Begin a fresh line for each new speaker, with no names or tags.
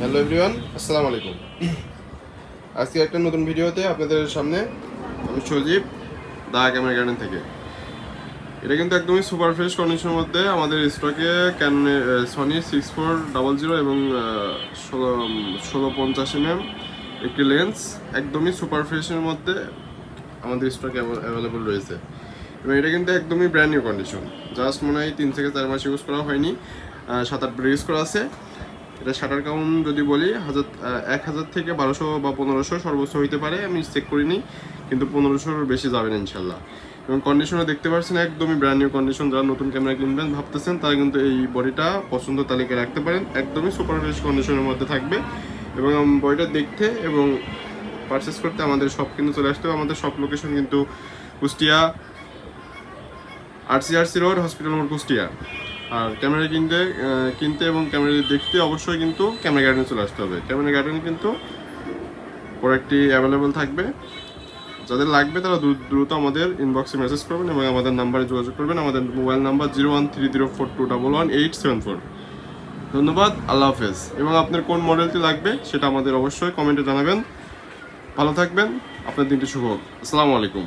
Hello everyone, আসসালামু আলাইকুম। আজকে একটা নতুন ভিডিওতে আপনাদের সামনে আমি সজীব, দা ক্যামেরা গার্ডেন থেকে। এটা কিন্তু একদমই সুপার ফ্রেশ কন্ডিশনের মধ্যে আমাদের স্টকে can Sony six four double zero এবং ষোলো ষোলো পঞ্চাশ এমএম একটি লেন্স একদমই সুপার ফ্রেশের মধ্যে আমাদের স্টকে অ্যাভেলেবল রয়েছে। এবং এটা কিন্তু একদমই ব্র্যান্ড নিউ কন্ডিশন জাস্ট মনে হয় তিন থেকে চার মাস ইউজ করা হয়নি সাত আট ইউজ করা আছে। এটা শাটার কাউন্ট যদি বলি, হাজার এক হাজার থেকে বারোশো বা পনেরোশো সর্বোচ্চ হইতে পারে, আমি চেক করিনি, কিন্তু পনেরোশোর বেশি যাবেন ইনশাল্লাহ। এবং কন্ডিশনে দেখতে পাচ্ছেন একদমই ব্র্যান্ড নিউ কন্ডিশন যারা নতুন ক্যামেরা কিনবেন ভাবতেছেন, তারা কিন্তু এই বডিটা পছন্দ তালিকায় রাখতে পারেন, একদমই সুপার ফ্রেশ কন্ডিশনের মধ্যে থাকবে। এবং বডিটা দেখতে এবং পারচেস করতে আমাদের সব কিন্তু চলে আসতে হবে। আমাদের সব লোকেশন কিন্তু কুষ্টিয়া আরসিআরসি রোড হসপিটাল মোড় কুষ্টিয়া। আর ক্যামেরা কিনতে কিনতে এবং ক্যামেরা দেখতে অবশ্যই কিন্তু ক্যামেরা গার্ডেনে চলে আসতে হবে। ক্যামেরা গার্ডেন কিন্তু প্রোডাক্টটি অ্যাভেলেবল থাকবে। যাদের লাগবে তারা দ্রুত আমাদের ইনবক্সে মেসেজ করবেন এবং আমাদের নাম্বারে যোগাযোগ করবেন। আমাদের mobile number zero one three zero four two double one eight seven four ধন্যবাদ, আল্লাহ হাফেজ। এবং আপনার কোন মডেলটি লাগবে সেটা আমাদের অবশ্যই কমেন্টে জানাবেন। ভালো থাকবেন, আপনার দিনটি শুভ হোক। আসসালামু আলাইকুম।